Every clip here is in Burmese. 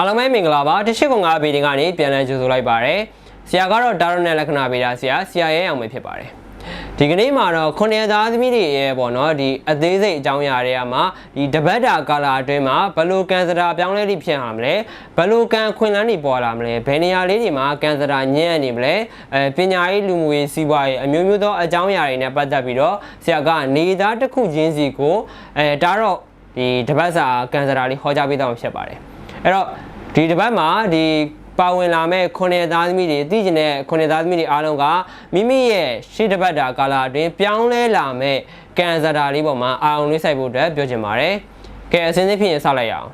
အားလုံးပဲမင်္ဂလာပါတစ်ရှိကုံ၅ဗီဒီကနေပြန်လည်ကြိုဆိုလိုက်ပါရစေဆရာကတော့ဒါရနဲ့လက္ခဏာဗေဒဆရာဆရာရဲ့အောင်ပဲဖြစ်ပါတယ်ဒီကနေ့မှာတော့ခုနှစ်သားသမီးတွေရဲ့ပေါ့နော်ဒီအသေးစိတ်အကြောင်းအရာတွေကမှဒီတပတ်တာကာလာအတွင်းမှာဘယ်လိုကန်စတာပြောင်းလဲလိဖြစ်အောင်မလဲဘယ်လိုကန်ခွင်လန်းတွေပေါ်လာမလဲဘယ်နေရာလေးတွေမှာကန်စတာညံ့နေမလဲအဲပညာရေးလူမှုရေးစီးပွားရေးအမျိုးမျိုးသောအကြောင်းအရာတွေနဲ့ပတ်သက်ပြီးတော့ဆရာကနေသားတစ်ခုချင်းစီကိုအဲဒါတော့ဒီတပတ်စာကန်စတာလေးဟောကြားပေးတော့မှာဖြစ်ပါတယ်အဲ့တော့ ဒီတစ်ပတ်မှာဒီပါဝင်လာမဲ့ခုနှစ်သားသမီးတွေသိကျင်တဲ့ခုနှစ်သားသမီးတွေအားလုံးကမိမိရဲ့ရှေ့တစ်ပတ်တာကာလအတွင်းပြောင်းလဲလာမဲ့ကန်စတာလေးပေါ်မှာအာရုံလေးစိုက်ဖို့အတွက်ပြောချင်ပါတယ်။ကဲအစင်းစစ်ဖြစ်ရင်ဆောက်လိုက်ရအောင်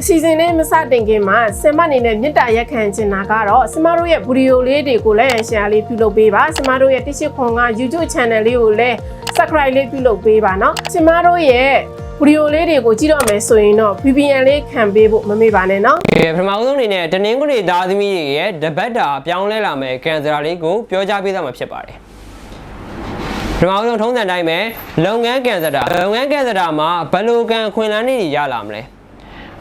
အစီအစဉ်လေးမစတင်ခင်မှာဆင်မအနေနဲ့မြစ်တာရက်ခံချင်တာကတော့ဆင်မတို့ရဲ့ဗီဒီယိုလေးတွေကိုလည်း share လေးပြုလုပ်ပေးပါဆင်မတို့ရဲ့တစ်ရှိခွန်က YouTube channel လေးကိုလည်း subscribe လေးပြုလုပ်ပေးပါเนาะဆင်မတို့ရဲ့ ဗီဒီယိုလေးတွေကိုကြည့်တော့မယ်ဆိုရင်တော့ VPN လေးခံပေးဖို့မမေ့ပါနဲ့နော်။ကဲပထမဦးဆုံးအနေနဲ့တနင်္ဂနွေသားသမီးတွေရဲ့တပတ်တာပြောင်းလဲလာမယ်ကန်ဆာလေးကိုပြောကြားပေးသားမှာဖြစ်ပါတယ်။ပထမဆုံးထုံးစံတိုင်းပဲလုပ်ငန်းကန်စတာလုပ်ငန်းကန်စတာမှာဘယ်လိုကန်ခွင်လန်းတွေရလာမလဲ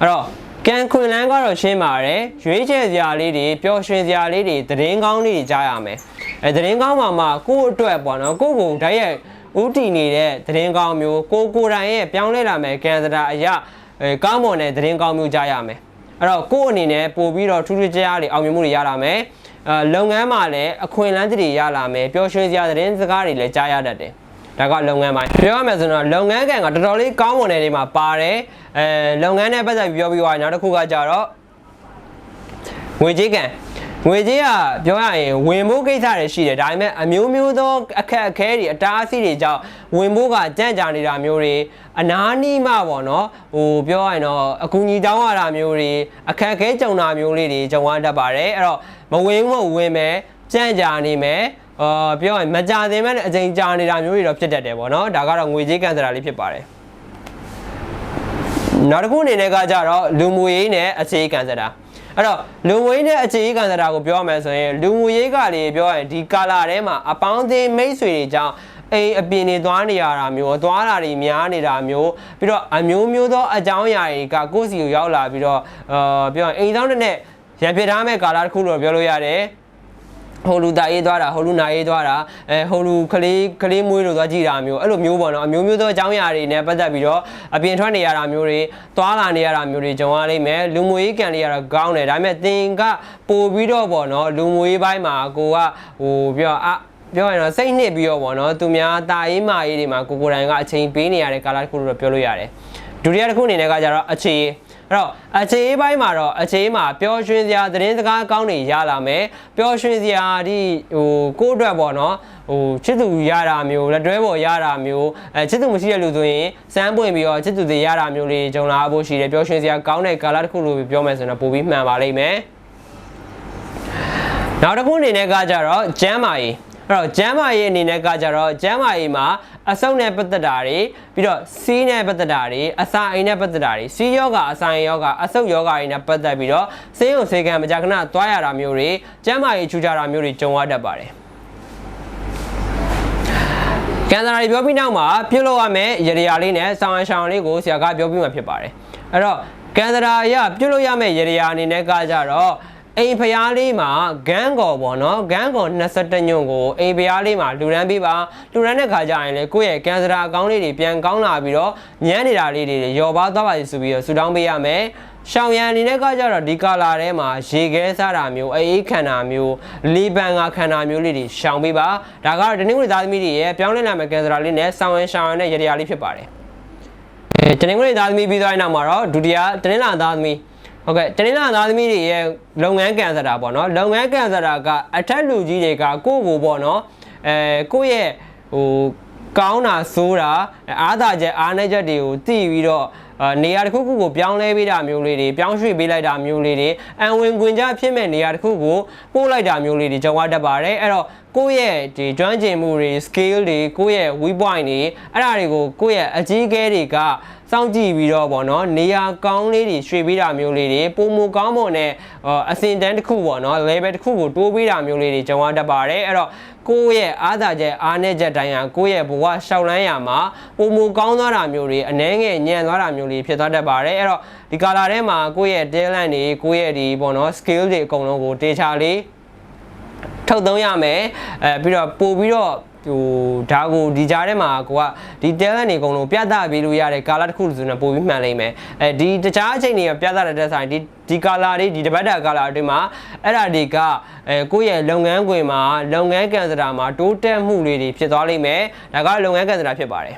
အဲ့တော့ကန်ခွင်လန်းကတော့ရှင်းပါတယ်ရွေးချယ်စရာလေးတွေပျော်ရွှင်စရာလေးတွေသတင်းကောင်းလေးတွေကြားရမယ်အဲသတင်းကောင်းမှာမှကို့အတွက်ပေါ့နော်ကို့ကိုဓာတ်ရိုက် ဥတီနေတဲ့သတင်းကောင်းမျိုးကိုကိုယ်တိုင်ရဲ့ပြောင်းလဲလာမယ်ကန်စတာအရာအဲကောင်းမွန်တဲ့သတင်းကောင်းမျိုးကြားရမယ်အဲ့တော့ကိုယ့်အနေနဲ့ပို့ပြီးတော့ထူးထူးခြားခြားတွေအောင်မြင်မှုတွေရလာမယ်အဲလုပ်ငန်းမှာလည်းအခွင့်အလမ်းတွေရလာမယ်ပျော်ရွှင်စရာသတင်းစကားတွေလည်းကြားရတတ်တယ်ဒါကလုပ်ငန်းပိုင်းပြောရမယ်ဆိုတော့လုပ်ငန်းကန်ကတော်တော်လေးကောင်းမွန်တဲ့နေမှာပါတယ်အဲလုပ်ငန်းနဲ့ပတ်သက်ပြီးပြောပြီးသွားရင်နောက်တစ်ခုကကြတော့ငွေကြေးကန် ငွေကြေးကပြောရရင်ဝင်ဖို့ကိစ္စတွေရှိတယ်ဒါပေမဲ့အမျိုးမျိုးသောအခက်အခဲတွေအတားအဆီးတွေကြောင့်ဝင်ဖို့ကကြန့်ကြာနေတာမျိုးတွေအနားနီးမှပေါ့နော်ဟိုပြောရရင်တော့အကူအညီတောင်းရတာမျိုးတွေအခက်အခဲကြုံတာမျိုးလေးတွေကြုံရတတ်ပါတယ်အဲ့တော့မဝင်ဘူးမဝင်မယ်ကြန့်ကြာနေမယ်အာပြောရင်မကြသေးမဲ့အချိန်ကြာနေတာမျိုးတွေတော့ဖြစ်တတ်တယ်ပေါ့နော်ဒါကတော့ငွေကြေးကန်စရာလေးဖြစ်ပါတယ်နောက်တစ်ခုအနေနဲ့ကကြတော့လူမှုရေးနဲ့အခြေခံစတာ အဲ့တော့လူမှုရေးနဲ့အခြေခံစတာကိုပြောရမယ်ဆိုရင်လူမှုရေးကလေပြောရရင်ဒီကာလာထဲမှာအပေါင်းအသင်းမိတ်ဆွေတွေကြောင့်အိမ်အပြင်နေသွားနေရတာမျိုးသွားတာတွေများနေတာမျိုးပြီးတော့အမျိုးမျိုးသောအကြောင်းအရာတွေကကိုယ့်စီကိုရောက်လာပြီးတော့အာပြောရင်အိမ်သားတစ်နဲ့ရံပြထားမဲ့ကာလာတစ်ခုလို့ပြောလို့ရတယ် ဟိုလူတာရေးသွားတာဟိုလူနာရေးသွားတာအဲဟိုလူကလေးကလေးမွေးလို့သွားကြည့်တာမျိုးအဲ့လိုမျိုးပေါ့နော်အမျိုးမျိုးသောအကြောင်းအရာတွေနဲ့ပတ်သက်ပြီးတော့အပြင်ထွက်နေရတာမျိုးတွေသွားလာနေရတာမျိုးတွေကြုံရလိမ့်မယ်လူမှုရေးကန်လေးရတော့ကောင်းတယ်ဒါပေမဲ့သင်ကပို့ပြီးတော့ပေါ့နော်လူမှုရေးပိုင်းမှာကိုကဟိုပြောအပြောရင်တော့စိတ်နှစ်ပြီးတော့ပေါ့နော်သူများတာရေးမာရေးတွေမှာကိုကိုယ်တိုင်ကအချိန်ပေးနေရတဲ့ကာလတစ်ခုလို့တော့ပြောလို့ရတယ်ဒုတိယတစ်ခုအနေနဲ့ကကြတော့အခြေ အဲ့တော့အခြေအေးပိုင်းမှာတော့အခြေမှာပျော်ရွှင်စရာသတင်းစကားကောင်းတွေရလာမယ်ပျော်ရွှင်စရာဒီဟိုကိုယ့်အတွက်ပေါ့နော်ဟိုချစ်သူရတာမျိုးလက်တွဲပေါ်ရတာမျိုးအဲချစ်သူမရှိတဲ့လူဆိုရင်စမ်းပွင့်ပြီးတော့ချစ်သူတွေရတာမျိုးလေးကြုံလာဖို့ရှိတယ်ပျော်ရွှင်စရာကောင်းတဲ့ကာလတစ်ခုလို့ပြောမယ်ဆိုတော့ပိုပြီးမှန်ပါလိမ့်မယ်နောက်တစ်ခုအနေနဲ့ကကြတော့ကျမ်းမာရေး အဲ့တော့ကျမ်းမာရေးအနေနဲ့ကကြတော့ကျမ်းမာရေးမှာအဆုတ်နဲ့ပတ်သက်တာတွေပြီးတော့စီးနဲ့ပတ်သက်တာတွေအစာအိမ်နဲ့ပတ်သက်တာတွေစီးယောဂအစာအိမ်ယောဂအဆုတ်ယောဂတွေနဲ့ပတ်သက်ပြီးတော့ဆေးရုံဆေးကံမကြာခဏသွားရတာမျိုးတွေကျမ်းမာရေးထူကြတာမျိုးတွေကြုံရတတ်ပါတယ်ကန်စတာတွေပြောပြီးနောက်မှာပြုတ်လို့ရမယ်ရရလေးနဲ့ဆောင်းရှောင်းလေးကိုဆရာကပြောပြီးမှဖြစ်ပါတယ်အဲ့တော့ကန်စတာရပြုတ်လို့ရမယ်ရရအနေနဲ့ကကြတော့ အိမ်ဖျားလေးမှာဂန်းကော်ပေါ့နော်ဂန်းကော်22ညွန့်ကိုအိမ်ဖျားလေးမှာလူရန်ပေးပါလူရန်တဲ့ခါကျရင်လေကိုယ့်ရဲ့ကန်စတာအကောင့်လေးတွေပြန်ကောင်းလာပြီးတော့ညံ့နေတာလေးတွေရောပါသွားပါစီဆိုပြီးတော့ဆူတောင်းပေးရမယ်ရှောင်ရန်အနေနဲ့ကကြတော့ဒီကာလာထဲမှာရေခဲစားတာမျိုးအေးခန္ဓာမျိုးလီပန်ကခန္ဓာမျိုးလေးတွေရှောင်ပေးပါဒါကတော့တနင်္ဂနွေသားသမီးတွေရဲ့ပြောင်းလဲလာမဲ့ကန်စတာလေးနဲ့ဆောင်းရန်ရှောင်ရန်နဲ့ရရလေးဖြစ်ပါတယ်အဲတနင်္ဂနွေသားသမီးပြီးသွားတဲ့နောက်မှာတော့ဒုတိယတနင်္လာသားသမီး ဟုတ်ကဲ့တနင်္လာသားသမီးတွေရဲ့လုပ်ငန်းကန်စတာပေါ့နော်လုပ်ငန်းကန်စတာကအထက်လူကြီးတွေကကိုယ့်ကိုပေါ့နော်အဲကိုယ့်ရဲ့ဟိုကောင်းတာဆိုးတာအားသာချက်အားနည်းချက်တွေကိုသိပြီးတော့အာ နေရာတစ်ခုခုကိုပြောင်းလဲပေးတာမျိုးလေးတွေပြောင်းရွှေ့ပေးလိုက်တာမျိုးလေးတွေအံဝင်ခွင်ကြဖြစ်မဲ့နေရာတစ်ခုကိုပို့လိုက်တာမျိုးလေးတွေကြုံရတတ်ပါတယ်အဲ့တော့ကိုယ့်ရဲ့ဒီကျွမ်းကျင်မှုတွေ skill တွေကိုယ့်ရဲ့ weak point တွေအဲ့ဒါတွေကိုကိုယ့်ရဲ့အကြီးအကဲတွေကစောင့်ကြည့်ပြီးတော့ပေါ့နော်နေရာကောင်းလေးတွေရွှေ့ပေးတာမျိုးလေးတွေပုံမူကောင်းပုံနဲ့အစင်တန်းတစ်ခုပေါ့နော် level တစ်ခုကိုတိုးပေးတာမျိုးလေးတွေကြုံရတတ်ပါတယ်အဲ့တော့ ကိုယ့်ရဲ့အားသာချက်အားနည်းချက်တိုင်းဟာကိုယ့်ရဲ့ဘဝရှောက်လန်းရမှာပုံမူကောင်းသွားတာမျိုးတွေအနှဲငယ်ညံ့သွားတာမျိုးတွေဖြစ်သွားတတ်ပါတယ်အဲ့တော့ဒီကာလာထဲမှာကိုယ့်ရဲ့ talent တွေကိုယ့်ရဲ့ဒီပေါ့နော် skill တွေအကုန်လုံးကိုတေချာလေးထုတ်သုံးရမယ်အဲပြီးတော့ပို့ပြီးတော့ ဟိုဒါကိုဒီကြားထဲမှာကိုကဒီ talent တွေအကုန်လုံးပြသပေးလို့ရတဲ့ကာလာတစ်ခုဆိုရင်ပို့ပြီးမှန်လိမ့်မယ်အဲဒီတခြားအချိန်တွေကပြသတဲ့တက်ဆိုင်ဒီဒီကာလာတွေဒီတပတ်တာကာလာတွေမှာအဲ့ဒါတွေကအဲကိုယ့်ရဲ့လုပ်ငန်းခွင်မှာလုပ်ငန်းကန်စတာမှာတိုးတက်မှုတွေဖြစ်သွားလိမ့်မယ်ဒါကလုပ်ငန်းကန်စတာဖြစ်ပါတယ်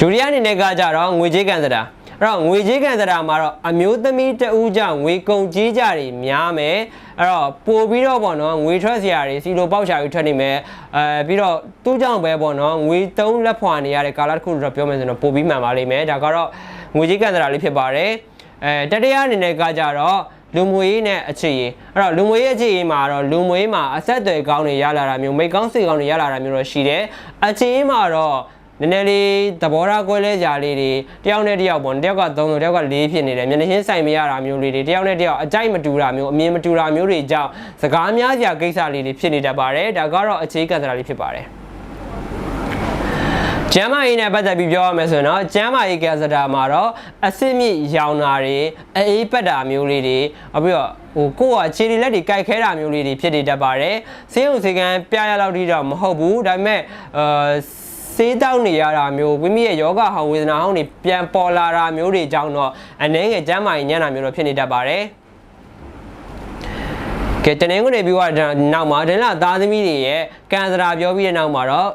ဒုတိယအနေနဲ့ကကြတော့ငွေကြေးကန်စတာ အဲ့တော့ငွေကြေးကန်စတာမှာတော့အမျိုးသမီးတဦးကြောင့်ငွေကုန်ကြေးကြတွေများမယ်အဲ့တော့ပို့ပြီးတော့ပေါ့နော်ငွေထွက်စရာတွေစီလိုပေါက်ချာတွေထွက်နေမယ်အဲပြီးတော့သူ့ကြောင့်ပဲပေါ့နော်ငွေသုံးလက်ဖွာနေရတဲ့ကာလတစ်ခုလို့တော့ပြောမယ်ဆိုတော့ပို့ပြီးမှန်ပါလိမ့်မယ်ဒါကတော့ငွေကြေးကန်စတာလေးဖြစ်ပါတယ်အဲတတိယအနေနဲ့ကကြတော့လူမွေရေးနဲ့အခြေရေးအဲ့တော့လူမွေရေးအခြေရေးမှာတော့လူမွေရေးမှာအဆက်အသွယ်ကောင်းတွေရလာတာမျိုးမိတ်ကောင်းစိတ်ကောင်းတွေရလာတာမျိုးတော့ရှိတယ်အခြေရေးမှာတော့ နည်းနည်းလေးသဘောထားကွဲလဲကြလေးတွေတယောက်နဲ့တယောက်ပေါ့တယောက်က3ဆိုတယောက်က4ဖြစ်နေတယ်မျက်နှာချင်းဆိုင်မရတာမျိုးလေးတွေတယောက်နဲ့တယောက်အကြိုက်မတူတာမျိုးအမြင်မတူတာမျိုးတွေကြောင့်စကားများစရာကိစ္စလေးတွေဖြစ်နေတတ်ပါတယ်ဒါကတော့အခြေခံစရာလေးဖြစ်ပါတယ်ကျမ်းမာရေးနဲ့ပတ်သက်ပြီးပြောရမယ်ဆိုရင်တော့ကျမ်းမာရေးကစတာမှာတော့အစစ်မြစ်ရောင်တာတွေအေးပတ်တာမျိုးလေးတွေအပြီးတော့ဟိုကိုကခြေတွေလက်တွေကြိုက်ခဲတာမျိုးလေးတွေဖြစ်နေတတ်ပါတယ်ဆေးရုံဆေးကန်းပြရလောက်ထိတော့မဟုတ်ဘူးဒါပေမဲ့အာ စေးတောက်နေရတာမျိုးမိမိရဲ့ယောဂဟောင်းဝေဒနာဟောင်းတွေပြန်ပေါ်လာတာမျိုးတွေကြောင့်တော့အနေငယ်ကျမ်းမာရေးညံ့တာမျိုးတော့ဖြစ်နေတတ်ပါတယ်ကဲတနင်္ဂနွေပြီးတော့နောက်မှာဒင်းလာသားသမီးတွေရဲ့ကန်စရာပြောပြီးတဲ့နောက်မှာတော့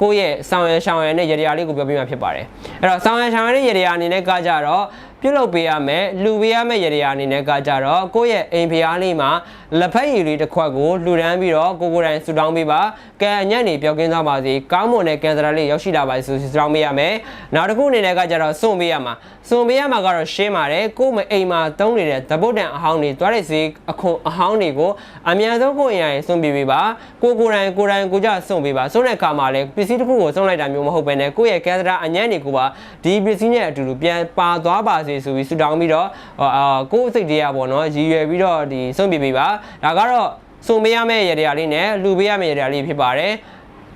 ကိုယ့်ရဲ့ဆောင်ရယ်ရှောင်ရယ်နဲ့ရတရားလေးကိုပြောပြမှာဖြစ်ပါတယ်အဲ့တော့ဆောင်ရယ်ရှောင်ရယ်နဲ့ရတရားအနေနဲ့ကကြတော့ ပြုတ်လုပ်ပေးရမယ်လှူပေးရမယ်ရတရားအနေနဲ့ကကြတော့ကိုယ့်ရဲ့အိမ်ဖျားလေးမှာလက်ဖက်ရည်လေးတစ်ခွက်ကိုလှူဒန်းပြီးတော့ကိုကိုယ်တိုင်ဆူတောင်းပေးပါကဲအညံ့နေပြောကင်းသွားပါစေကောင်းမွန်တဲ့ကန်စရာလေးရောက်ရှိလာပါစေဆိုဆူတောင်းပေးရမယ်နောက်တစ်ခုအနေနဲ့ကကြတော့စွန့်ပေးရမှာစွန့်ပေးရမှာကတော့ရှင်းပါတယ်ကိုယ်မအိမ်မှာတုံးနေတဲ့သဘုတ်တန်အဟောင်းတွေတွားတဲ့ဈေးအခွန်အဟောင်းတွေကိုအများဆုံးကိုယ်အရာရေးစွန့်ပေးပေးပါကိုကိုယ်တိုင်ကိုယ်တိုင်ကိုကြစွန့်ပေးပါစွန့်တဲ့အခါမှာလည်းပစ္စည်းတစ်ခုကိုစွန့်လိုက်တာမျိုးမဟုတ်ဘဲနဲ့ကိုယ့်ရဲ့ကန်စရာအညံ့တွေကိုပါဒီပစ္စည်းနဲ့အတူတူပြန်ပါသွားပါစေဆိုပြီးဆူတောင်းပြီးတော့အာကိုယ့်စိတ်တွေကပေါ့နော်ရည်ရွယ်ပြီးတော့ဒီစွန့်ပေးပေးပါဒါကတော့စွန့်ပေးရမယ့်ရတရားလေးနဲ့လှူပေးရမယ့်ရတရားလေးဖြစ်ပါတယ်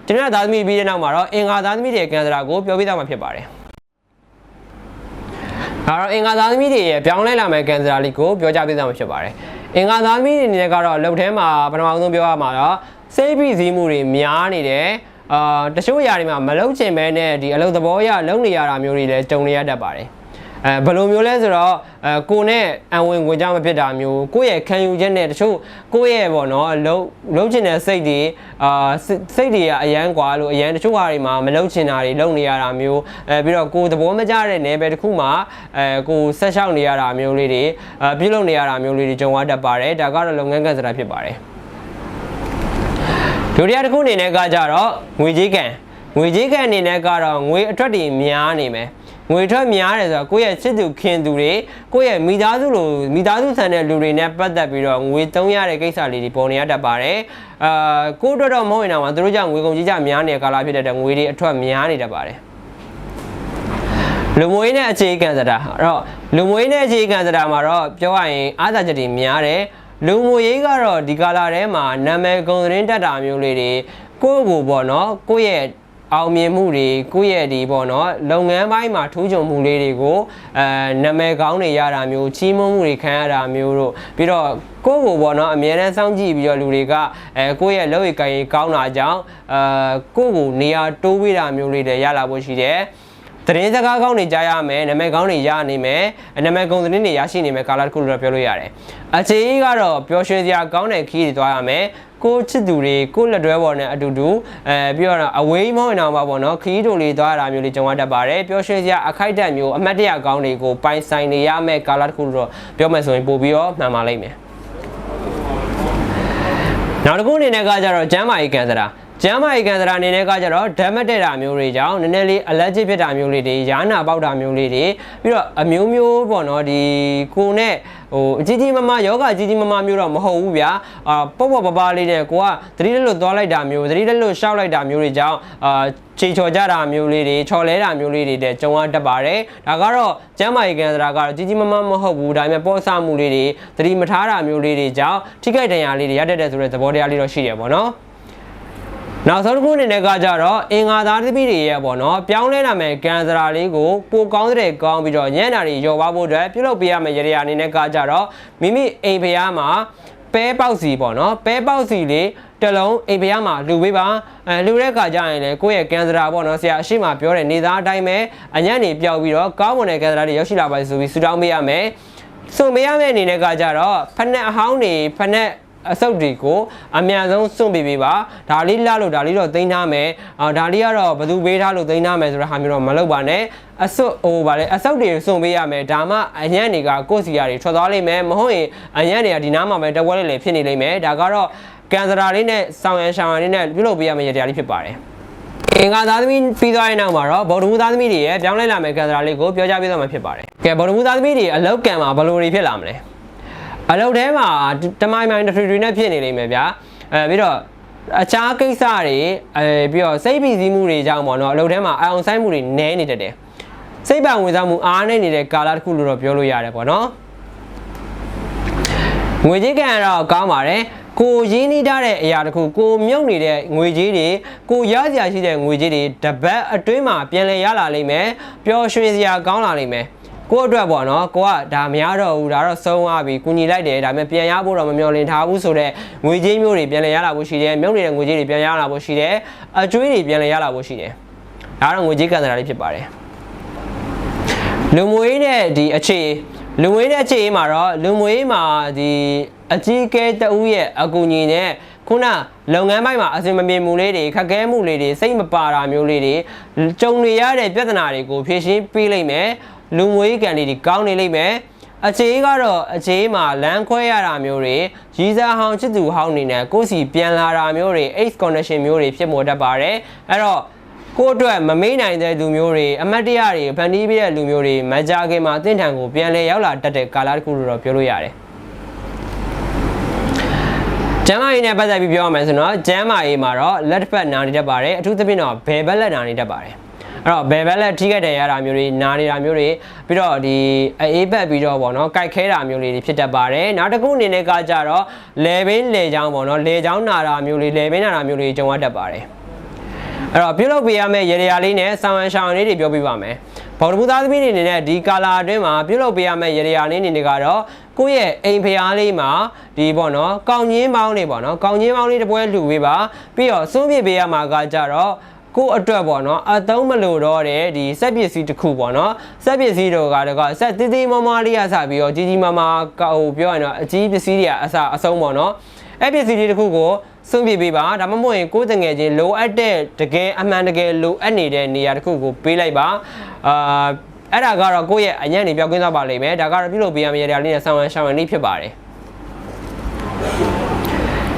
ကျွန်တော်သားသမီးပြီးတဲ့နောက်မှာတော့အင်္ဂါသားသမီးတွေကန်စရာကိုပြောပြသွားမှာဖြစ်ပါတယ်ဒါတော့အင်္ဂါသားသမီးတွေရဲ့ပြောင်းလဲလာမယ့်ကန်စရာလေးကိုပြောကြပေးသွားမှာဖြစ်ပါတယ်အင်္ဂါသားသမီးတွေအနေနဲ့ကတော့လုံထဲမှာပထမဆုံးပြောရမှာတော့စိတ်ပြီးစည်းမှုတွေများနေတယ်အာတချို့ຢာတွေမှာမလုံချင်ပဲနဲ့ဒီအလုပ်သဘောရလုံနေရတာမျိုးတွေလည်းကြုံနေရတတ်ပါတယ် အဲဘယ်လိုမျိုးလဲဆိုတော့အဲကိုနဲ့အံဝင်ဝင်ကြမဖြစ်တာမျိုးကိုယ့်ရဲ့ခံယူချက်နဲ့တချို့ကိုယ့်ရဲ့ပေါ့နော်လုံလုံချင်တဲ့စိတ်တွေအာစိတ်တွေကအရန်กว่าလို့အရန်တချို့ဟာတွေမှာမလုံချင်တာတွေလုံနေရတာမျိုးအဲပြီးတော့ကိုယ်သဘောမကျတဲ့နယ်ပယ်တစ်ခုမှာအဲကိုဆက်ရှောက်နေရတာမျိုးလေးတွေအဲပြုလုပ်နေရတာမျိုးလေးတွေကြုံရတတ်ပါတယ်ဒါကတော့လုပ်ငန်းကစတာဖြစ်ပါတယ်ဒုတိယတစ်ခုအနေနဲ့ကကြတော့ငွေကြေးကံငွေကြေးကံအနေနဲ့ကတော့ငွေအထွက်တွေများနေမယ် ငွေထွက်များတယ်ဆိုတော့ကိုယ့်ရဲ့ချစ်သူခင်သူတွေကိုယ့်ရဲ့မိသားစုလိုမိသားစုဆန်တဲ့လူတွေနဲ့ပတ်သက်ပြီးတော့ငွေသုံးရတဲ့ကိစ္စလေးတွေပေါ်နေရတတ်ပါတယ်အာကိုယ့်အတွက်တော့မဟုတ်ရင်တော့သူတို့ကြောင့်ငွေကုန်ကြီးကြများနေတဲ့ကာလဖြစ်တဲ့ငွေတွေအထွက်များနေတတ်ပါတယ်လူမွေးနဲ့အခြေခံစတာအဲ့တော့လူမွေးနဲ့အခြေခံစတာမှာတော့ပြောရရင်အားသာချက်တွေများတယ်လူမွေရေးကတော့ဒီကာလာထဲမှာနာမည်ဂုဏ်သတင်းတက်တာမျိုးလေးတွေကိုယ့်ကိုပေါ့နော်ကိုယ့်ရဲ့ အောင်မြင်မှုတွေကိုယ့်ရဲ့ဒီပေါ့နော်လုပ်ငန်းပိုင်းမှာထူးချွန်မှုလေးတွေကိုအဲနာမည်ကောင်းတွေရတာမျိုးချီးမွမ်းမှုတွေခံရတာမျိုးတို့ပြီးတော့ကိုယ့်ကိုပေါ့နော်အမြဲတမ်းစောင့်ကြည့်ပြီးတော့လူတွေကအဲကိုယ့်ရဲ့လုပ်ရည်ကိုင်ရည်ကောင်းတာကြောင့်အဲကိုယ့်ကိုနေရာတိုးပေးတာမျိုးလေးတွေရလာဖို့ရှိတယ်သတင်းစကားကောင်းတွေကြားရမယ်နာမည်ကောင်းတွေရနိုင်မယ်နာမည်ကုန်သတင်းတွေရရှိနေမယ်ကာလာတစ်ခုလို့တော့ပြောလို့ရတယ်အခြေကြီးကတော့ပျော်ရွှင်စရာကောင်းတဲ့ခီးတွေသွားရမယ် ကိုချစ်သူတွေကိုလက်တွဲပေါ်နဲ့အတူတူအဲပြီးတော့အဝေးမောင်းနေအောင်ပါပေါ့နော်ခီးတို့လေးသွားရတာမျိုးလေးကြုံရတတ်ပါတယ်ပျော်ရွှင်စရာအခိုက်အတန့်မျိုးအမတ်တရကောင်းတွေကိုပိုင်ဆိုင်နေရမယ်ကာလာတစ်ခုလို့တော့ပြောမယ်ဆိုရင်ပို့ပြီးတော့မှန်ပါလိမ့်မယ်နောက်တစ်ခုအနေနဲ့ကကြတော့ကျမ်းမာရေးကန်စတာ ကျမ်းမာရေးကန်စရာအနေနဲ့ကကြတော့ဓာတ်မတက်တာမျိုးတွေကြောင့်နည်းနည်းလေးအလက်ဂျစ်ဖြစ်တာမျိုးလေးတွေရာနာပေါက်တာမျိုးလေးတွေပြီးတော့အမျိုးမျိုးပေါ့နော်ဒီကိုနဲ့ဟိုအကြီးကြီးမမယောဂအကြီးကြီးမမမျိုးတော့မဟုတ်ဘူးဗျာအာပေါ့ပေါ့ပပလေးနဲ့ကိုကသတိလက်လွတ်သွားလိုက်တာမျိုးသတိလက်လွတ်ရှောက်လိုက်တာမျိုးတွေကြောင့်အာချေချော်ကြတာမျိုးလေးတွေချော်လဲတာမျိုးလေးတွေတဲ့ကြုံရတတ်ပါတယ်ဒါကတော့ကျမ်းမာရေးကန်စရာကတော့ကြီးကြီးမမမဟုတ်ဘူးဒါပေမဲ့ပေါ့ဆမှုလေးတွေသတိမထားတာမျိုးလေးတွေကြောင့်ထိခိုက်ဒဏ်ရာလေးတွေရတတ်တဲ့ဆိုတဲ့သဘောတရားလေးတော့ရှိတယ်ပေါ့နော် နောက်ဆုံးတစ်ခုအနေနဲ့ကကြတော့အင်္ဂါသားသမီးတွေရဲ့ပေါ့နော်ပြောင်းလဲလာမယ်ကန်စရာလေးကိုပိုကောင်းတဲ့ကောင်းပြီးတော့ညံ့တာတွေရောပါဖို့အတွက်ပြုလုပ်ပေးရမယ်ရရအနေနဲ့ကကြတော့မိမိအိမ်ဖျားမှာပဲပေါက်စီပေါ့နော်ပဲပေါက်စီလေးတစ်လုံးအိမ်ဖျားမှာလူပေးပါအဲလူတဲ့ကကြရင်လေကိုယ့်ရဲ့ကန်စရာပေါ့နော်ဆရာအရှိမပြောတဲ့နေသားအတိုင်းပဲအညံ့နေပျောက်ပြီးတော့ကောင်းမွန်တဲ့ကန်စရာတွေရောက်ရှိလာပါစေဆိုပြီးဆုတောင်းပေးရမယ်ဆိုမေးရမယ့်အနေနဲ့ကကြတော့ဖက်နဲ့အဟောင်းတွေဖက်နဲ့ အစုပ်တွေကိုအမြန်ဆုံးစွန့်ပေးပေးပါဒါလေးလှလို့ဒါလေးတော့သိမ်းထားမယ်အာဒါလေးကတော့ဘယ်သူပေးထားလို့သိမ်းထားမယ်ဆိုတဲ့ဟာမျိုးတော့မလုပ်ပါနဲ့အစုပ်ဟိုဗာလေအစုပ်တွေစွန့်ပေးရမယ်ဒါမှအညံ့တွေကကိုယ့်စီယာတွေထွက်သွားလိမ့်မယ်မဟုတ်ရင်အညံ့တွေကဒီနားမှာပဲတဝက်လေးလေးဖြစ်နေလိမ့်မယ်ဒါကတော့ကန်စရာလေးနဲ့ဆောင်းရန်ရှောင်းရန်လေးနဲ့ပြုလုပ်ပေးရမယ့်ရတရားလေးဖြစ်ပါတယ်အင်္ဂါသားသမီးပြီးသွားတဲ့နောက်မှာတော့ဗောဓမူသားသမီးတွေရဲ့ပြောင်းလဲလာမယ့်ကံစရာလေးကိုပြောကြားပေးသွားမှာဖြစ်ပါတယ်။ကဲဗောဓမူသားသမီးတွေအလောက်ကံမှာဘယ်လိုတွေဖြစ်လာမလဲ။ အလုပ်ထဲမှာတမိုင်းမိုင်းတစ်ထွေထွေနဲ့ဖြစ်နေလိမ့်မယ်ဗျာအဲပြီးတော့အခြားကိစ္စတွေအဲပြီးတော့စိတ်ဖိစီးမှုတွေကြောင့်ပေါ့နော်အလုပ်ထဲမှာအအောင်ဆိုင်မှုတွေနည်းနေတတ်တယ်စိတ်ပံဝင်စားမှုအားနေနေတဲ့ကာလတစ်ခုလို့တော့ပြောလို့ရတယ်ပေါ့နော်ငွေကြေးကံကတော့ကောင်းပါတယ်ကိုရင်းနှီးထားတဲ့အရာတခုကိုမြုပ်နေတဲ့ငွေကြေးတွေကိုရစရာရှိတဲ့ငွေကြေးတွေတပတ်အတွင်းမှာပြန်လည်ရလာလိမ့်မယ်ပျော်ရွှင်စရာကောင်းလာလိမ့်မယ် ကိုယ့်အတွက်ပေါ့နော်ကိုကဒါမရတော့ဘူးဒါတော့ဆုံးသွားပြီကုညီလိုက်တယ်ဒါပေမဲ့ပြန်ရဖို့တော့မမျှော်လင့်ထားဘူးဆိုတော့ငွေကြေးမျိုးတွေပြန်လည်ရလာဖို့ရှိတယ်မြုပ်နေတဲ့ငွေကြေးတွေပြန်ရလာဖို့ရှိတယ်အကျွေးတွေပြန်လည်ရလာဖို့ရှိတယ်ဒါတော့ငွေကြေးကံစရာလေးဖြစ်ပါတယ်လူမွေးတဲ့ဒီအခြေလူမွေးတဲ့အခြေမှာတော့လူမွေးမှာဒီအကြီးကဲတဦးရဲ့အကူအညီနဲ့ခုနလုပ်ငန်းပိုင်းမှာအဆင်မပြေမှုလေးတွေခက်ခဲမှုလေးတွေစိတ်မပါတာမျိုးလေးတွေကြုံနေရတဲ့ပြဿနာတွေကိုဖြေရှင်းပေးလိုက်မယ် လူမွေးကန်လေးတွေကောင်းနေလိမ့်မယ်အခြေကတော့အခြေမှာလမ်းခွဲရတာမျိုးတွေရီးစားဟောင်းချစ်သူဟောင်းနေနဲ့ကိုယ့်စီပြန်လာတာမျိုးတွေ ace condition မျိုးတွေဖြစ်ပေါ်တတ်ပါတယ်အဲ့တော့ကိုယ့်အတွက်မမေ့နိုင်တဲ့လူမျိုးတွေအမတ်တရတွေဖန်တီးပေးတဲ့လူမျိုးတွေမကြခင်မှာအသင်ထံကိုပြန်လဲရောက်လာတတ်တဲ့ကာလတစ်ခုလို့တော့ပြောလို့ရတယ်ကျမ်းမာရေးနဲ့ပတ်သက်ပြီးပြောရမယ်ဆိုတော့ကျမ်းမာရေးမှာတော့လက်တစ်ဖက်နာနေတတ်ပါတယ်အထူးသဖြင့်တော့ဘယ်ဘက်လက်နာနေတတ်ပါတယ် အဲ့တော့ဘယ်ဘက်လက်ထိခိုက်တယ်ရတာမျိုးတွေနာနေတာမျိုးတွေပြီးတော့ဒီအေးဘက်ပြီးတော့ဗောနော်ကြိုက်ခဲတာမျိုးလေးတွေဖြစ်တတ်ပါတယ်နောက်တစ်ခုအနေနဲ့ကကြတော့လေဘင်းလေချောင်းဗောနော်လေချောင်းနာတာမျိုးလေးလေဘင်းနာတာမျိုးလေးကြုံရတတ်ပါတယ်အဲ့တော့ပြုလုပ်ပေးရမယ့်ရေရာလေးနဲ့ဆောင်းရန်ရှောင်းလေးတွေပြောပြပါမယ်ဘော်ဒမူသားသမီးတွေအနေနဲ့ဒီကာလာအတွင်းမှာပြုလုပ်ပေးရမယ့်ရေရာလေးနေကတော့ကိုယ့်ရဲ့အိမ်ဖျားလေးမှာဒီပေါ့နော်ကောင်းချင်းပေါင်းလေးပေါ့နော်ကောင်းချင်းပေါင်းလေးတစ်ပွဲလှူပေးပါပြီးတော့စွန့်ပစ်ပေးရမှာကကြတော့ ကိုယ့်အတွက်ပေါ့နော်အသုံးမလို့တော့တဲ့ဒီစက်ပစ္စည်းတစ်ခုပေါ့နော်စက်ပစ္စည်းတို့ကတော့စက်သေးသေးမမလေးရစပြီးတော့ကြီးကြီးမားမားဟိုပြောရရင်တော့အကြီးပစ္စည်းတွေကအစအဆုံးပေါ့နော်အဲ့ပစ္စည်းတွေတစ်ခုကိုစွန့်ပစ်ပေးပါဒါမှမဟုတ်ရင်ကိုယ်တငယ်ချင်းလိုအပ်တဲ့တကယ်အမှန်တကယ်လိုအပ်နေတဲ့နေရာတစ်ခုကိုပေးလိုက်ပါအာအဲ့ဒါကတော့ကိုယ့်ရဲ့အညံ့နေပြောင်းကွင်းသွားပါလိမ့်မယ်ဒါကတော့ပြုလုပ်ပေးရမယ့်နေရာလေးနဲ့ဆောင်းရန်ရှောင်းရန်လေးဖြစ်ပါတယ်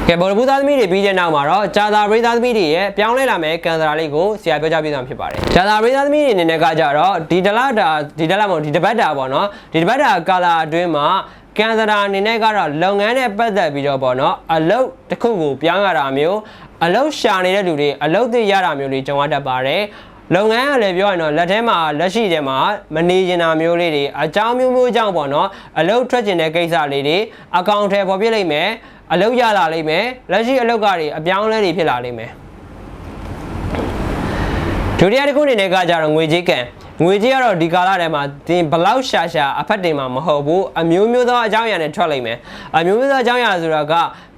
ကဲဘော်ဘူးသားသမီးတွေပြီးတဲ့နောက်မှာတော့ဂျာသာပရိသတ်သမီးတွေရဲ့ပြောင်းလဲလာမယ့်ကန်စရာလေးကိုဆရာပြောကြားပေးသွားမှာဖြစ်ပါတယ်ဂျာသာပရိသတ်သမီးတွေအနေနဲ့ကကြတော့ဒီဒလတာဒီဒလမဟုတ်ဒီတပတ်တာပေါ့နော်ဒီတပတ်တာကာလာအတွင်းမှာကန်စရာအနေနဲ့ကတော့လုပ်ငန်းနဲ့ပတ်သက်ပြီးတော့ပေါ့နော်အလုပ်တစ်ခုကိုပြောင်းရတာမျိုးအလုပ်ရှာနေတဲ့လူတွေအလုပ်သိရတာမျိုးတွေကြုံရတတ်ပါတယ်လုပ်ငန်းကလည်းပြောရရင်တော့လက်ထဲမှာလက်ရှိထဲမှာမနေကျင်တာမျိုးလေးတွေအကြောင်းမျိုးမျိုးကြောင့်ပေါ့နော်အလုပ်ထွက်ကျင်တဲ့ကိစ္စလေးတွေအကောင့်ထဲပေါ်ပြစ်လိုက်မယ် အလုပ်ရလာလိမ့်မယ်လက်ရှိအလုပ်ကတွေအပြောင်းအလဲတွေဖြစ်လာလိမ့်မယ်ဒုတိယတစ်ခုအနေနဲ့ကကြတော့ငွေကြေးကံငွေကြေးကတော့ဒီကာလထဲမှာတင်ဘလောက်ရှာရှာအဖက်တင်မှာမဟုတ်ဘူးအမျိုးမျိုးသောအကြောင်းအရာနဲ့ထွက်လိမ့်မယ်အမျိုးမျိုးသောအကြောင်းအရာဆိုတာက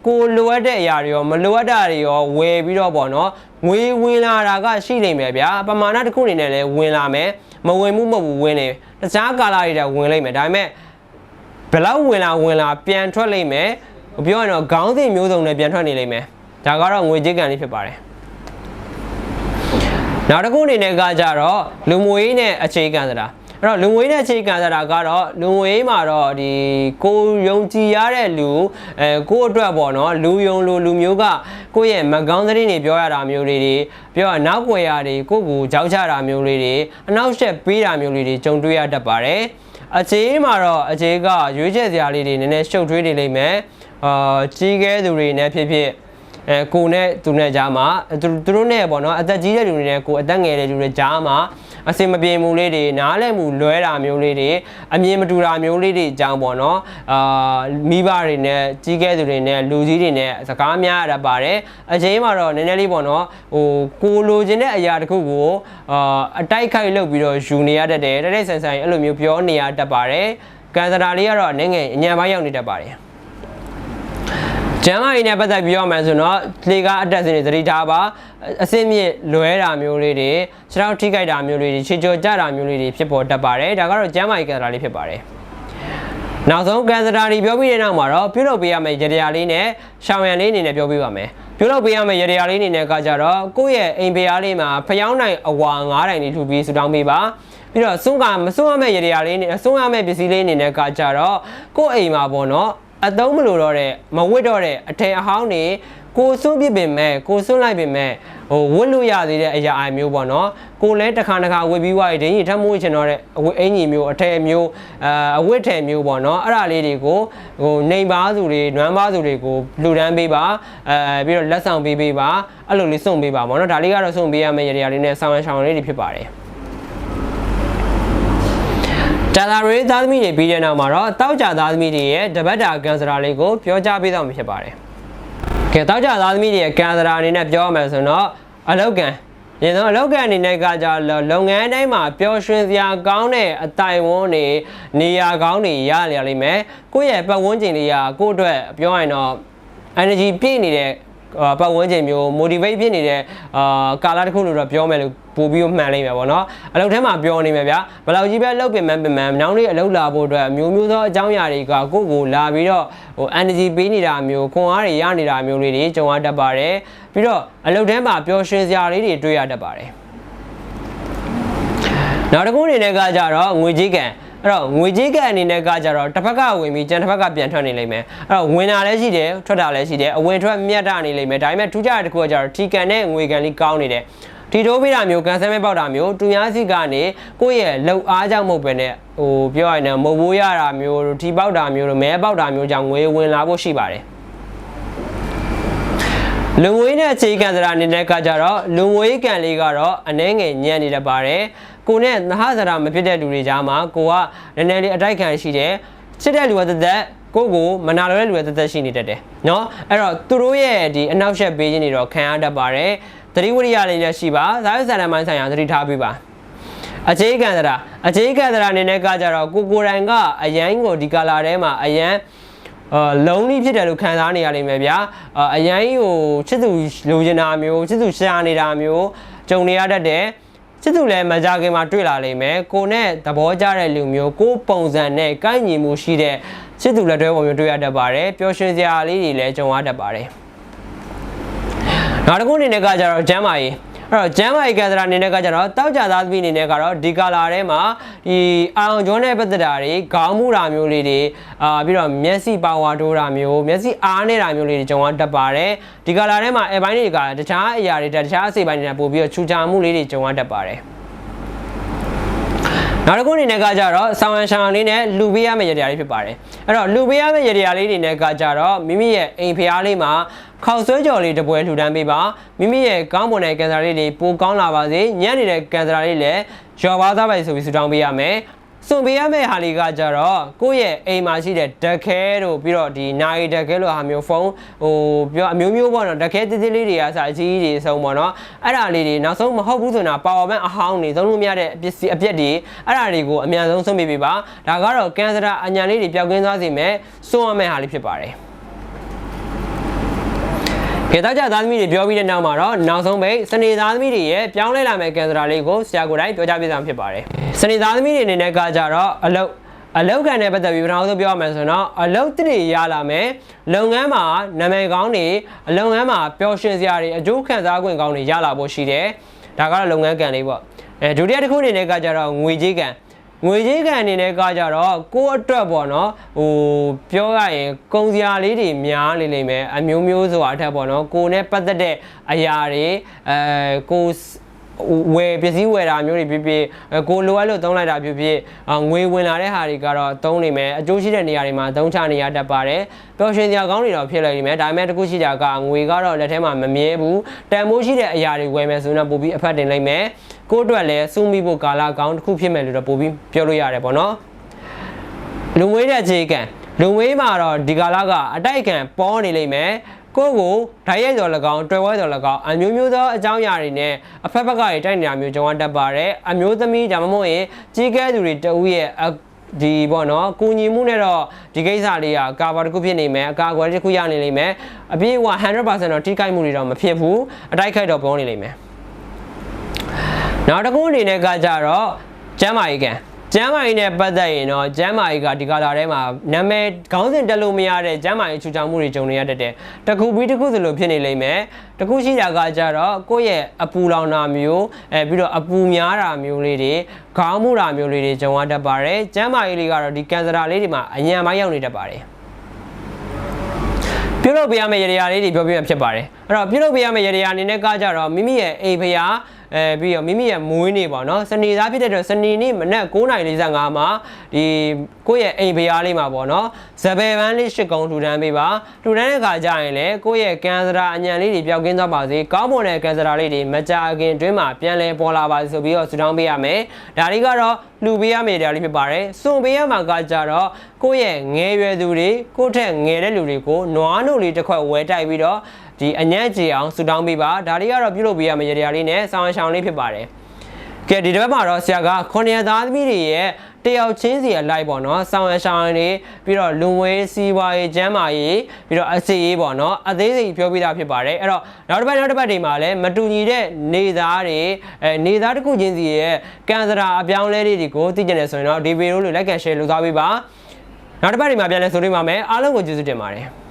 ကိုလိုအပ်တဲ့အရာတွေရောမလိုအပ်တာတွေရောဝယ်ပြီးတော့ပေါ့နော်ငွေဝင်လာတာကရှိနေမယ်ဗျာပမာဏတစ်ခုအနေနဲ့လည်းဝင်လာမယ်မဝင်မှုမဟုတ်ဘူးဝင်နေတခြားကာလတွေတော့ဝင်လိမ့်မယ်ဒါပေမဲ့ဘလောက်ဝင်လာဝင်လာပြန်ထွက်လိမ့်မယ် ပြောရရင်တော့ခေါင်းစဉ်မျိုးစုံနဲ့ပြန်ထွက်နေလိမ့်မယ်ဒါကတော့ငွေကြေးကံလေးဖြစ်ပါတယ်နောက်တစ်ခုအနေနဲ့ကကြတော့လူမွေးနဲ့အခြေခံစတာအဲ့တော့လူငွေနဲ့အခြေခံစားတာကတော့လူငွေမှာတော့ဒီကိုယုံကြည်ရတဲ့လူအဲကိုအတွက်ပေါ့နော်လူယုံလူလူမျိုးကကိုယ့်ရဲ့မကောင်းသတင်းတွေပြောရတာမျိုးတွေတွေပြောရနောက်ွယ်ရာတွေကိုယ့်ကိုကြောက်ချတာမျိုးလေးတွေအနောက်ရှက်ပေးတာမျိုးလေးတွေကြုံတွေ့ရတတ်ပါတယ်အခြေမှာတော့အခြေကရွေးချက်စရာလေးတွေနည်းနည်းရှုပ်ထွေးနေလိမ့်မယ် အာကြီးကဲသူတွေနဲ့ဖြစ်ဖြစ်အဲကိုနဲ့သူနဲ့ကြားမှာသူသူတို့နဲ့ပေါ့နော်အသက်ကြီးတဲ့လူတွေနဲ့ကိုအသက်ငယ်တဲ့လူတွေကြားမှာအစင်မပြေမှုလေးတွေနားလည်မှုလွဲတာမျိုးလေးတွေအမြင်မတူတာမျိုးလေးတွေအကြောင်းပေါ့နော်အာမိဘတွေနဲ့ကြီးကဲသူတွေနဲ့လူကြီးတွေနဲ့စကားများရတတ်ပါတယ်အချိန်မှာတော့နည်းနည်းလေးပေါ့နော်ဟိုကိုလိုချင်တဲ့အရာတစ်ခုကိုအာအတိုက်ခိုက်လုပ်ပြီးတော့ယူနေရတတ်တယ်တဲ့တဲ့ဆန်ဆန်အဲ့လိုမျိုးပြောနေရတတ်ပါတယ်ကန်စတာလေးကတော့အနေငယ်အညံပိုင်းရောက်နေတတ်ပါတယ် ကျမ်းမာရေးနဲ့ပတ်သက်ပြီးပြောမှဆိုတော့လေကားအတက်စင်တွေသတိထားပါအစင်းမြင့်လွဲတာမျိုးလေးတွေခြေထောက်ထိခိုက်တာမျိုးလေးတွေခြေကြော်ကြတာမျိုးလေးတွေဖြစ်ပေါ်တတ်ပါတယ်ဒါကတော့ကျမ်းမာရေးကံစတာလေးဖြစ်ပါတယ်နောက်ဆုံးကန်စတာတွေပြောပြီးတဲ့နောက်မှာတော့ပြုလုပ်ပေးရမယ့်ရတရားလေးနဲ့ရှောင်ရံလေးအနေနဲ့ပြောပြပါမယ်ပြုလုပ်ပေးရမယ့်ရတရားလေးအနေနဲ့ကကြတော့ကိုယ့်ရဲ့အိမ်ဖျားလေးမှာဖျောင်းနိုင်အဝါ9တိုင်လေးထူပြီးဆူတောင်းပေးပါပြီးတော့စွန့်ကမစွန့်ရမယ့်ရတရားလေးနဲ့စွန့်ရမယ့်ပစ္စည်းလေးအနေနဲ့ကကြတော့ကိုယ့်အိမ်မှာပေါ့နော် အသုံးမလို့တော့တဲ့မဝတ်တော့တဲ့အထည်အဟောင်းတွေကိုစွန့်ပစ်ပင်မဲ့ကိုစွန့်လိုက်ပင်မဲ့ဟိုဝတ်လို့ရသေးတဲ့အရာအမျိုးပေါ့နော်ကိုလည်းတစ်ခါတစ်ခါဝတ်ပြီးွားရဒင်းကြီးထပ်မိုးချင်တော့တဲ့အဝတ်အင်ကြီးမျိုးအထည်မျိုးအာအဝတ်ထည်မျိုးပေါ့နော်အဲ့ဒါလေးတွေကိုဟိုနေပါစုတွေနွမ်းပါစုတွေကိုလှူဒန်းပေးပါအဲပြီးတော့လက်ဆောင်ပေးပေးပါအဲ့လိုလေးစွန့်ပေးပါပေါ့နော်ဒါလေးကတော့စွန့်ပေးရမယ့်ရည်ရည်လေးနဲ့ဆောင်းရန်ရှောင်းလေးတွေဖြစ်ပါတယ် ကြာသာရေးသားသမီးတွေပြီးတဲ့နောက်မှာတော့တောက်ကြသားသမီးတွေရဲ့တပတ်တာကန်စရာလေးကိုပြောကြားပေးတော့မှာဖြစ်ပါတယ်။ကဲတောက်ကြသားသမီးတွေရဲ့ကန်စရာအနေနဲ့ပြောရမယ်ဆိုတော့အလောက်ကန်ရင်းတော့အလောက်ကန်အနေနဲ့ကကြလုပ်ငန်းတိုင်းမှာပျော်ရွှင်စရာကောင်းတဲ့အတိုင်ဝန်းတွေနေရာကောင်းတွေရရလိမ့်မယ်။ကိုယ့်ရဲ့ပတ်ဝန်းကျင်လေးကကိုယ့်အတွက်ပြောရရင်တော့ energy ပြည့်နေတဲ့အာပတ်ဝန်းကျင်မျိုး motivate ဖြစ်နေတဲ့အာကာလတစ်ခုလို့တော့ပြောမယ်လို့ ပို့ပြီးမှန်လိမ့်မယ်ပေါ့နော်အလုပ်ထဲမှာပြောနေမယ်ဗျာဘယ်လောက်ကြီးပဲလုပ်ပင်မှန်ပင်မှန်နောက်နေ့အလုပ်လာဖို့အတွက်မျိုးမျိုးသောအကြောင်းအရာတွေကကိုယ့်ကိုလာပြီးတော့ဟို energy ပေးနေတာမျိုးခွန်အားတွေရနေတာမျိုးလေးတွေကြုံရတတ်ပါတယ်ပြီးတော့အလုပ်ထဲမှာပျော်ရွှင်စရာလေးတွေတွေ့ရတတ်ပါတယ်နောက်တစ်ခုအနေနဲ့ကကြတော့ငွေကြေးကံအဲ့တော့ငွေကြေးကံအနေနဲ့ကကြတော့တစ်ဖက်ကဝင်ပြီးကျန်တစ်ဖက်ကပြန်ထွက်နေလိမ့်မယ်အဲ့တော့ဝင်တာလည်းရှိတယ်ထွက်တာလည်းရှိတယ်အဝင်ထွက်မြတ်တာနေလိမ့်မယ်ဒါပေမဲ့ထူးခြားတဲ့တစ်ခုကကြတော့ထီကန်နဲ့ငွေကန်လေးကောင်းနေတယ် ဒီထိုးပေးတာမျိုးကန်ဆယ်မဲ့ပေါက်တာမျိုးသူများစီကနေကိုယ့်ရဲ့လှုပ်အားကြောင့်မဟုတ်ပဲနဲ့ဟိုပြောရရင်မဟုတ်ဘူးရတာမျိုးတို့ထီပေါက်တာမျိုးတို့မဲပေါက်တာမျိုးကြောင့်ငွေဝင်လာဖို့ရှိပါတယ်လူငွေနဲ့အခြေခံစရာအနေနဲ့ကကြတော့လူငွေကံလေးကတော့အနှဲငယ်ညံ့နေတတ်ပါတယ်။ကိုနဲ့သဟစရာမဖြစ်တဲ့လူတွေကြားမှာကိုကနည်းနည်းလေးအတိုက်ခံရှိတယ်။ချစ်တဲ့လူကသက်သက်ကိုကိုမနာလိုတဲ့လူကသက်သက်ရှိနေတတ်တယ်။နော်အဲ့တော့သူတို့ရဲ့ဒီအနောက်ရှက်ပေးခြင်းတွေတော့ခံရတတ်ပါတယ်။ သတိဝိရိယလေးလည်းရှိပါဇာတ်ဆန္ဒမိုင်းဆိုင်ရာသတိထားပေးပါအခြေခံသရာအခြေခံသရာအနေနဲ့ကကြတော့ကိုကိုတိုင်ကအရန်ကိုဒီကာလာထဲမှာအရန်အာလုံးကြီးဖြစ်တယ်လို့ခံစားနေရလိမ့်မယ်ဗျာအာအရန်ကြီးကိုချစ်သူလိုချင်တာမျိုးချစ်သူရှာနေတာမျိုးကြုံနေရတတ်တယ်ချစ်သူလည်းမကြခင်မှာတွေ့လာလိမ့်မယ်ကိုနဲ့သဘောကျတဲ့လူမျိုးကိုပုံစံနဲ့ကိုက်ညီမှုရှိတဲ့ချစ်သူလက်တွဲပုံမျိုးတွေ့ရတတ်ပါတယ်ပျော်ရွှင်စရာလေးတွေလည်းကြုံရတတ်ပါတယ် နောက်တစ်ခုအနေနဲ့ကကြတော့ကျမ်းမာရေးအဲ့တော့ကျမ်းမာရေးကံစရာအနေနဲ့ကကြတော့တောက်ကြသားသမီးအနေနဲ့ကတော့ဒီကာလာထဲမှာဒီအာရုံကျွန်းတဲ့ပတ်သက်တာတွေခေါင်းမူတာမျိုးလေးတွေအာပြီးတော့မျက်စိပါဝါတိုးတာမျိုးမျက်စိအားနေတာမျိုးလေးတွေကြုံရတတ်ပါတယ်ဒီကာလာထဲမှာအဲပိုင်းတွေကတခြားအရာတွေတခြားအစိတ်ပိုင်းတွေကပို့ပြီးတော့ချူချာမှုလေးတွေကြုံရတတ်ပါတယ် နောက်တစ်ခုအနေနဲ့ကကြတော့ဆောင်းရန်ရှောင်းလေးနဲ့လူပေးရမယ့်ရတရားလေးဖြစ်ပါတယ်အဲ့တော့လူပေးရမယ့်ရတရားလေးတွေနဲ့ကကြတော့မိမိရဲ့အိမ်ဖျားလေးမှာခေါက်ဆွဲကြော်လေးတစ်ပွဲလှူဒန်းပေးပါမိမိရဲ့ကောင်းမွန်တဲ့ကန်ဆာလေးတွေပိုကောင်းလာပါစေညံ့နေတဲ့ကန်ဆာလေးလည်းကျော်ပါသားပဲဆိုပြီးဆုတောင်းပေးရမယ် စွန်ပေးရမယ့်ဟာလေးကကြတော့ကိုယ့်ရဲ့အိမ်မှာရှိတဲ့ဓာတ်ခဲတို့ပြီးတော့ဒီနိုင်ဓာတ်ခဲလိုဟာမျိုးဖုန်းဟိုပြောအမျိုးမျိုးပေါ့နော်ဓာတ်ခဲတိတိလေးတွေကစာအကြီးကြီးတွေအဆုံးပေါ့နော်အဲ့ဒါလေးတွေနောက်ဆုံးမဟုတ်ဘူးဆိုတော့ပါဝါဘန့်အဟောင်းတွေသုံးလို့မရတဲ့ပစ္စည်းအပြက်တွေအဲ့ဒါတွေကိုအမြန်ဆုံးဆုံးပေးပေးပါဒါကတော့ကန်ဆာအညာလေးတွေပျောက်ကင်းသွားစေမယ်စွန့်ရမယ့်ဟာလေးဖြစ်ပါတယ် ကေတာကြသားသမီးတွေပြောပြီးတဲ့နောက်မှာတော့နောက်ဆုံးပိတ်စနေသားသမီးတွေရဲ့ပြောင်းလဲလာမယ့်ကင်စရာလေးကိုဆရာကိုယ်တိုင်ပြောကြားပေးဆောင်ဖြစ်ပါတယ်။စနေသားသမီးတွေအနေနဲ့ကကြတော့အလုတ်အလုတ်ကန်နဲ့ပတ်သက်ပြီးပထမဆုံးပြောရမယ်ဆိုတော့အလုတ်တွေရလာမယ်လုပ်ငန်းမှာနာမည်ကောင်းတွေအလုပ်ငန်းမှာပျော်ရွှင်စရာတွေအကျိုးခံစား권ကောင်းတွေရလာဖို့ရှိတယ်။ဒါကတော့လုပ်ငန်းကန်လေးပေါ့။အဲဒုတိယတစ်ခုအနေနဲ့ကကြတော့ငွေကြေးကန် ငွေကြေးကန်အနေနဲ့ကကြတော့ကိုယ့်အတွက်ပေါ့နော်ဟိုပြောရရင်ကုန်စရာလေးတွေများနေလိမ့်မယ်အမျိုးမျိုးဆိုတာအထက်ပေါ့နော်ကိုယ်နဲ့ပတ်သက်တဲ့အရာတွေအဲကိုယ် ဝယ်ပစ္စည်းဝယ်တာမျိုးတွေဖြစ်ဖြစ်အဲကိုလိုအပ်လို့သုံးလိုက်တာဖြစ်ဖြစ်အာငွေဝင်လာတဲ့ဟာတွေကတော့သုံးနေမယ်အကျိုးရှိတဲ့နေရာတွေမှာသုံးချနေရတတ်ပါတယ်ပျော်ရွှင်စရာကောင်းတွေတော့ဖြစ်လိုက်နေမယ်ဒါပေမဲ့တစ်ခုရှိတာကငွေကတော့လက်ထဲမှာမမြဲဘူးတန်မိုးရှိတဲ့အရာတွေဝယ်မယ်ဆိုရင်တော့ပို့ပြီးအဖက်တင်လိုက်မယ်ကိုယ့်အတွက်လည်းစူးမိဖို့ကာလကောင်းတစ်ခုဖြစ်မယ်လို့တော့ပို့ပြီးပြောလို့ရတယ်ပေါ့နော်လူမွေးတဲ့ခြေကံလူမွေးမှာတော့ဒီကာလကအတိုက်ကံပေါ်နေလိမ့်မယ် ကိုယ့်ကိုဓာတ်ရိုက်တော်၎င်းတွယ်ဝဲတော်၎င်းအမျိုးမျိုးသောအကြောင်းအရာတွေနဲ့အဖက်ဖက်ကတွေတိုက်နေတာမျိုးကြုံရတတ်ပါတယ်အမျိုးသမီးဒါမှမဟုတ်ရင်ကြီးကဲသူတွေတဦးရဲ့အဒီပေါ့နော်ကုညီမှုနဲ့တော့ဒီကိစ္စလေးကကာဘာတစ်ခုဖြစ်နေမယ်အကာအကွယ်တစ်ခုရနေလိမ့်မယ်အပြည့်အဝ100%တော့ထိခိုက်မှုတွေတော့မဖြစ်ဘူးအတိုက်ခိုက်တော့ပေါ်နေလိမ့်မယ်နောက်တစ်ခုအနေနဲ့ကကြတော့ကျမ်းမာရေးကံ ကျမ်းမာရေးနဲ့ပတ်သက်ရင်တော့ကျမ်းမာရေးကဒီကာလာထဲမှာနာမည်ခေါင်းစဉ်တက်လို့မရတဲ့ကျမ်းမာရေးချူချောင်မှုတွေကြုံနေရတတ်တယ်။တစ်ခုပြီးတစ်ခုသလိုဖြစ်နေလိမ့်မယ်။တစ်ခုရှိတာကကြတော့ကိုယ့်ရဲ့အပူလောင်တာမျိုးအဲပြီးတော့အပူများတာမျိုးလေးတွေခေါင်းမှုတာမျိုးလေးတွေကြုံရတတ်ပါတယ်။ကျမ်းမာရေးလေးကတော့ဒီကန်ဆာတာလေးတွေမှာအញ្ញံမိုင်းရောက်နေတတ်ပါတယ်။ပြုလုပ်ပေးရမယ့်ရတရားလေးတွေပြောပြမှာဖြစ်ပါတယ်အဲ့တော့ပြုလုပ်ပေးရမယ့်ရတရားအနေနဲ့ကကြတော့မိမိရဲ့အိမ်ဖျား အဲပြီးတော့မိမိရဲ့မွေးနေ့ပေါ့နော်စနေသားဖြစ်တဲ့အတွက်စနေနေ့မနက်9:45မှာဒီကိုယ့်ရဲ့အိမ်ဖျားလေးမှာပေါ့နော်ဇပယ်ပန်းလေးရှစ်ကုံထူထမ်းပေးပါထူထမ်းတဲ့အခါကျရင်လည်းကိုယ့်ရဲ့ကန်စရာအညံလေးတွေပျောက်ကင်းသွားပါစေကောင်းမွန်တဲ့ကန်စရာလေးတွေမကြာခင်အတွင်းမှာပြန်လည်ပေါ်လာပါစေဆိုပြီးတော့ဆုတောင်းပေးရမယ်ဒါလေးကတော့လူပေးရမယ့်တရားလေးဖြစ်ပါတယ်စွန့်ပေးရမှာကကြတော့ကိုယ့်ရဲ့ငယ်ရွယ်သူတွေကိုယ့်ထက်ငယ်တဲ့လူတွေကိုနွားနို့လေးတစ်ခွက်ဝဲတိုက်ပြီးတော့ ဒီအညံ့ကြေအောင်ဆုတောင်းပေးပါဒါလေးကတော့ပြုလုပ်ပေးရမယ့်တရားလေးနဲ့ဆောင်းရှောင်းလေးဖြစ်ပါတယ်ကဲဒီတစ်ပတ်မှာတော့ဆရာကခွန်ရသားသမီးတွေရဲ့တယောက်ချင်းစီအလိုက်ပေါ့နော်ဆောင်းရရှောင်းနေပြီးတော့လူငွေစီးပွားရေးကျန်းမာရေးပြီးတော့အစီရေးပေါ့နော်အသေးစိတ်ပြောပြတာဖြစ်ပါတယ်အဲ့တော့နောက်တစ်ပတ်နောက်တစ်ပတ်တွေမှာလည်းမတူညီတဲ့နေသားတွေအဲနေသားတစ်ခုချင်းစီရဲ့ကန်စရာအပြောင်းလဲလေးတွေကိုသိကြတယ်ဆိုရင်တော့ဒီဗီဒီယိုလေး like and share လုပ်သွားပေးပါနောက်တစ်ပတ်တွေမှာပြန်လည်ဆိုတွေ့ပါမယ်အားလုံးကိုကျေးဇူးတင်ပါတယ်